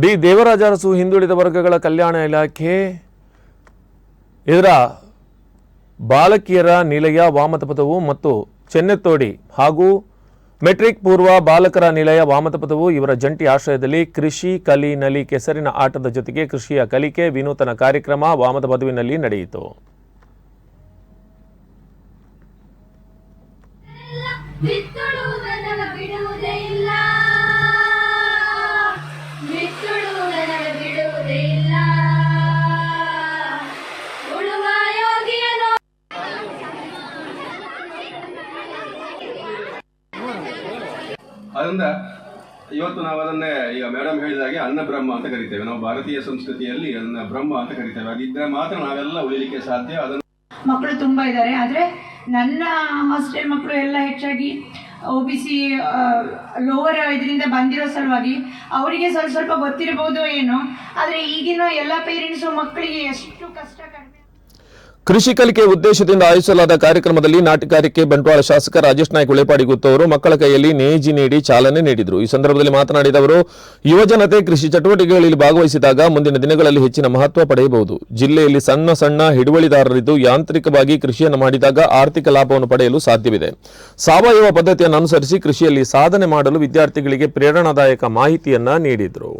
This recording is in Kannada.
ಡಿ ದೇವರಾಜ ಅರಸು ಹಿಂದುಳಿದ ವರ್ಗಗಳ ಕಲ್ಯಾಣ ಇಲಾಖೆ. ಇದರ ಬಾಲಕಿಯರ ನಿಲಯ, ವಾಮತಪಥವು ಮತ್ತು ಚೆನ್ನೆತ್ತೋಡಿ ಹಾಗೂ ಮೆಟ್ರಿಕ್ ಪೂರ್ವ ಬಾಲಕರ ನಿಲಯ, ವಾಮತಪಥವು ಇವರ ಜಂಟಿ ಆಶ್ರಯದಲ್ಲಿ ಕೃಷಿ, ಕಲಿ, ನಲಿ, ಕೆಸರಿನ ಆಟದ ಜೊತೆಗೆ ಕೃಷಿಯ ಕಲಿಕೆ, ವಿನೂತನ ಕಾರ್ಯಕ್ರಮ ವಾಮತ ಪದವಿನಲ್ಲಿ ನಡೆಯಿತು ಅದರಿಂದ ಇವತ್ತು ನಾವು ಅದನ್ನೇ ಈಗ ಮೇಡಮ್ ಹೇಳಿದಾಗೆ ಅನ್ನ ಬ್ರಹ್ಮ ಅಂತ ಕರಿತೇವೆ. ನಾವು ಭಾರತೀಯ ಸಂಸ್ಕೃತಿಯಲ್ಲಿ ಅದನ್ನ ಬ್ರಹ್ಮ ಅಂತ ಕರಿತೇವೆ. ಅದಿದ್ರೆ ಮಾತ್ರ ನಾವೆಲ್ಲ ಉಳಿಲಿಕ್ಕೆ ಸಾಧ್ಯ ಅದನ್ನು ಮಕ್ಕಳು ತುಂಬಾ ಇದ್ದಾರೆ ಆದ್ರೆ ನನ್ನ ಹಾಸ್ಟೆಲ್ ಮಕ್ಕಳು ಎಲ್ಲ ಹೆಚ್ಚಾಗಿ ಒ ಬಿ ಸಿ ಲೋವರ್ ಇದರಿಂದ ಬಂದಿರೋ ಸಲುವಾಗಿ ಅವರಿಗೆ ಸ್ವಲ್ಪ ಸ್ವಲ್ಪ ಗೊತ್ತಿರಬಹುದು ಏನು, ಆದರೆ ಈಗಿನ ಎಲ್ಲ ಪೇರೆಂಟ್ಸು ಮಕ್ಕಳಿಗೆ ಎಷ್ಟು ಕಷ್ಟ ಕಡಿಮೆ ಕೃಷಿ ಕಲಿಕೆ ಉದ್ದೇಶದಿಂದ ಆಯೋಜಿಸಲಾದ ಕಾರ್ಯಕ್ರಮದಲ್ಲಿ ನಾಟಕಾರಿಕೆ ಬಂಟ್ವಾಳ ಶಾಸಕ ರಾಜೇಶ್ ನಾಯ್ಕ ಉಳೆಪಾಡಿ ಗುತ್ತವರು ಮಕ್ಕಳ ಕೈಯಲ್ಲಿ ನೇಜಿ ನೀಡಿ ಚಾಲನೆ ನೀಡಿದರು. ಈ ಸಂದರ್ಭದಲ್ಲಿ ಮಾತನಾಡಿದ ಅವರು ಯುವಜನತೆ ಕೃಷಿ ಚಟುವಟಿಕೆಗಳಲ್ಲಿ ಭಾಗವಹಿಸಿದಾಗ ಮುಂದಿನ ದಿನಗಳಲ್ಲಿ ಹೆಚ್ಚಿನ ಮಹತ್ವ ಪಡೆಯಬಹುದು. ಜಿಲ್ಲೆಯಲ್ಲಿ ಸಣ್ಣ ಸಣ್ಣ ಹಿಡುವಳಿದಾರರಿದ್ದು ಯಾಂತ್ರಿಕವಾಗಿ ಕೃಷಿಯನ್ನು ಮಾಡಿದಾಗ ಆರ್ಥಿಕ ಲಾಭವನ್ನು ಪಡೆಯಲು ಸಾಧ್ಯವಿದೆ. ಸಾವಯವ ಪದ್ಧತಿಯನ್ನು ಅನುಸರಿಸಿ ಕೃಷಿಯಲ್ಲಿ ಸಾಧನೆ ಮಾಡಲು ವಿದ್ಯಾರ್ಥಿಗಳಿಗೆ ಪ್ರೇರಣಾದಾಯಕ ಮಾಹಿತಿಯನ್ನ ನೀಡಿದರು.